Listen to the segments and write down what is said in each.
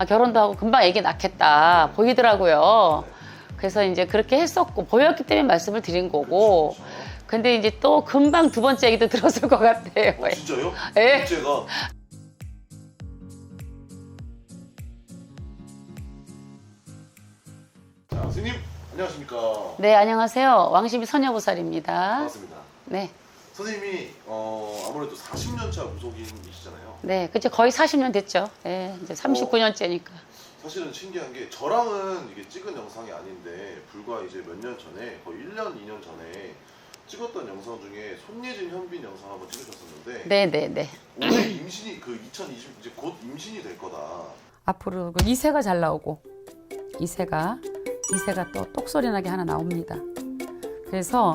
아, 결혼도 하고 금방 애기 낳겠다 보이더라고요. 그래서 이제 그렇게 했었고 보였기 때문에 말씀을 드린 거고. 근데 이제 또 금방 두 번째 얘기도 들었을 것 같아요. 어, 진짜요? 예. 제가 자, 선생님 안녕하십니까? 네, 안녕하세요. 왕십이 선여보살입니다. 반갑습니다. 네, 선생님이 어, 아무래도 40년 차 무속인이시잖아요. 네, 그죠 거의 40년 됐죠. 네, 이제 39년째니까. 사실은 신기한 게 저랑은 이게 찍은 영상이 아닌데 불과 이제 몇 년 전에 거의 1년, 2년 전에 찍었던 영상 중에 손예진, 현빈 영상 한번 찍으셨었는데 네, 네, 네. 올해 임신이 그 2020 이제 곧 임신이 될 거다. 앞으로 그 이새가 잘 나오고 이새가 이새가 또 똑소리 나게 하나 나옵니다. 그래서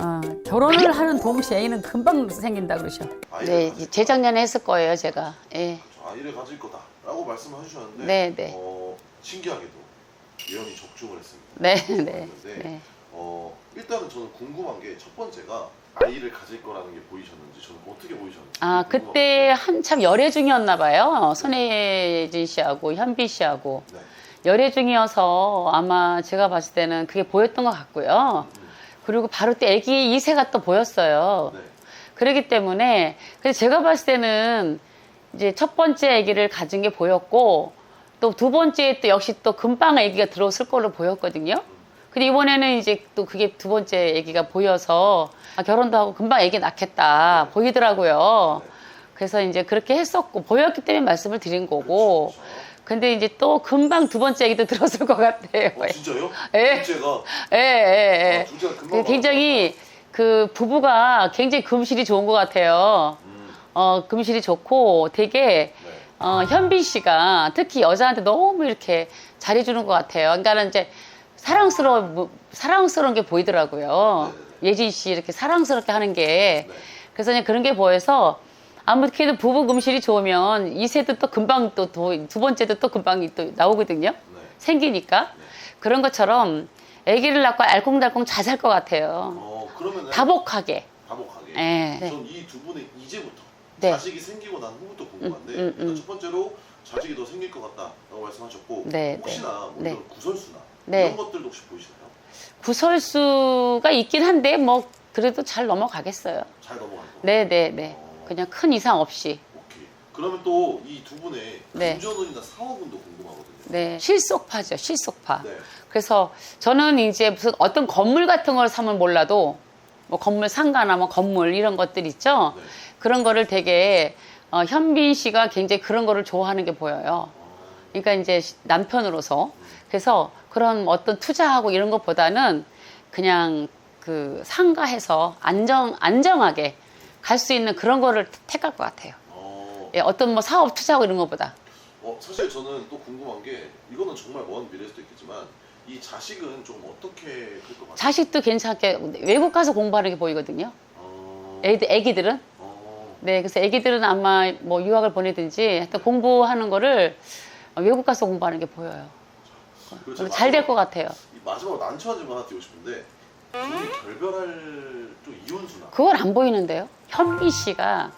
어, 결혼을 하는 동시에 애는 금방 생긴다 그러셔. 아이를 네, 재작년에 했을 거예요, 제가. 예. 아이를 가질 거다라고 말씀을 해주셨는데 네, 네. 어, 신기하게도 예언이 적중을 했습니다. 네, 네, 했는데 네. 어, 일단은 저는 궁금한 게 첫 번째가 아이를 가질 거라는 게 보이셨는지 저는 어떻게 보이셨는지 아. 그때 한참 열애 중이었나 봐요. 손혜진 씨하고 현빈 씨하고. 네. 열애 중이어서 아마 제가 봤을 때는 그게 보였던 것 같고요. 음, 그리고 바로 또 아기 이세가 또 보였어요. 네. 그렇기 때문에 그래서 제가 봤을 때는 이제 첫 번째 아기를 가진 게 보였고 또 두 번째 또 역시 또 금방 아기가 들어왔을 걸로 보였거든요. 근데 이번에는 이제 또 그게 두 번째 아기가 보여서 아, 결혼도 하고 금방 아기 낳겠다 보이더라고요. 네. 그래서 이제 그렇게 했었고 보였기 때문에 말씀을 드린 거고 그렇죠. 근데 이제 또 금방 두 번째 얘기도 들었을 것 같아요. 어, 진짜요? 예. 둘째가 예, 예, 아, 예. 둘째가 금방 그 굉장히 그 부부가 굉장히 금실이 좋은 것 같아요. 음, 어, 금실이 좋고 되게 네. 어, 현빈 씨가 특히 여자한테 너무 이렇게 잘해주는 것 같아요. 그러니까는 이제 사랑스러운, 뭐, 사랑스러운 게 보이더라고요. 예진 씨 이렇게 사랑스럽게 하는 게. 네. 그래서 그냥 그런 게 보여서 아무래도 부부 금실이 좋으면 이세도 또 금방 또 두 번째도 또 금방 또 나오거든요. 네. 생기니까. 그런 것처럼 아기를 낳고 알콩달콩 잘 살 것 같아요. 어, 그러면은 다복하게. 다복하게. 예. 네. 전 이 두 분의 이제부터 네. 자식이 생기고 난 후부터 궁금한데 음, 음, 음. 첫 번째로 자식이 더 생길 것 같다라고 말씀하셨고 네, 혹시나 뭐 네. 이런 구설수나 네. 이런 것들도 혹시 보이시나요? 구설수가 있긴 한데 뭐 그래도 잘 넘어가겠어요. 잘 넘어갈 거. 네, 네, 네. 어, 그냥 큰 이상 없이. 오케이. 그러면 또 이 두 분의 네. 금전운이나 사업운도 궁금하거든요. 네, 실속파죠, 실속파. 네. 그래서 저는 이제 무슨 어떤 건물 같은 걸 사면 몰라도 뭐 건물 상가나 뭐 건물 이런 것들 있죠. 네. 그런 거를 되게 어, 현빈 씨가 굉장히 그런 거를 좋아하는 게 보여요. 어, 그러니까 이제 남편으로서 그래서 그런 어떤 투자하고 이런 것보다는 그냥 그 상가해서 안정 안정하게 갈 수 있는 그런 거를 택할 것 같아요. 어, 예, 어떤 뭐 사업 투자하고 이런 것보다. 어, 사실 저는 또 궁금한 게 이거는 정말 먼 미래일 수도 있겠지만 이 자식은 좀 어떻게 클 것 같아요? 자식도 괜찮게 외국 가서 공부하는 게 보이거든요. 어, 애들 애기들은 어, 네 그래서 애기들은 아마 뭐 유학을 보내든지 하여튼 공부하는 거를 외국 가서 공부하는 게 보여요. 그리고 제가 잘될 마지막- 것 같아요. 이 마지막으로 난처한 질문 하나 드리고 싶은데 결별할 또 이혼수나 그건 안 보이는데요. 현미 씨가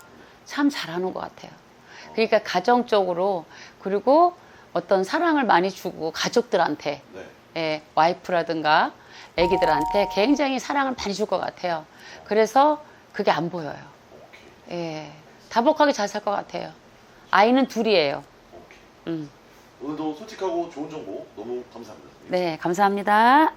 참 잘하는 것 같아요. 그러니까 가정적으로 그리고 어떤 사랑을 많이 주고 가족들한테 네. 예, 와이프라든가 애기들한테 굉장히 사랑을 많이 줄 것 같아요. 그래서 그게 안 보여요. 오케이. 예, 다복하게 잘 살 것 같아요. 아이는 둘이에요. 오케이. 음. 오늘도 솔직하고 좋은 정보 너무 감사합니다. 네, 감사합니다.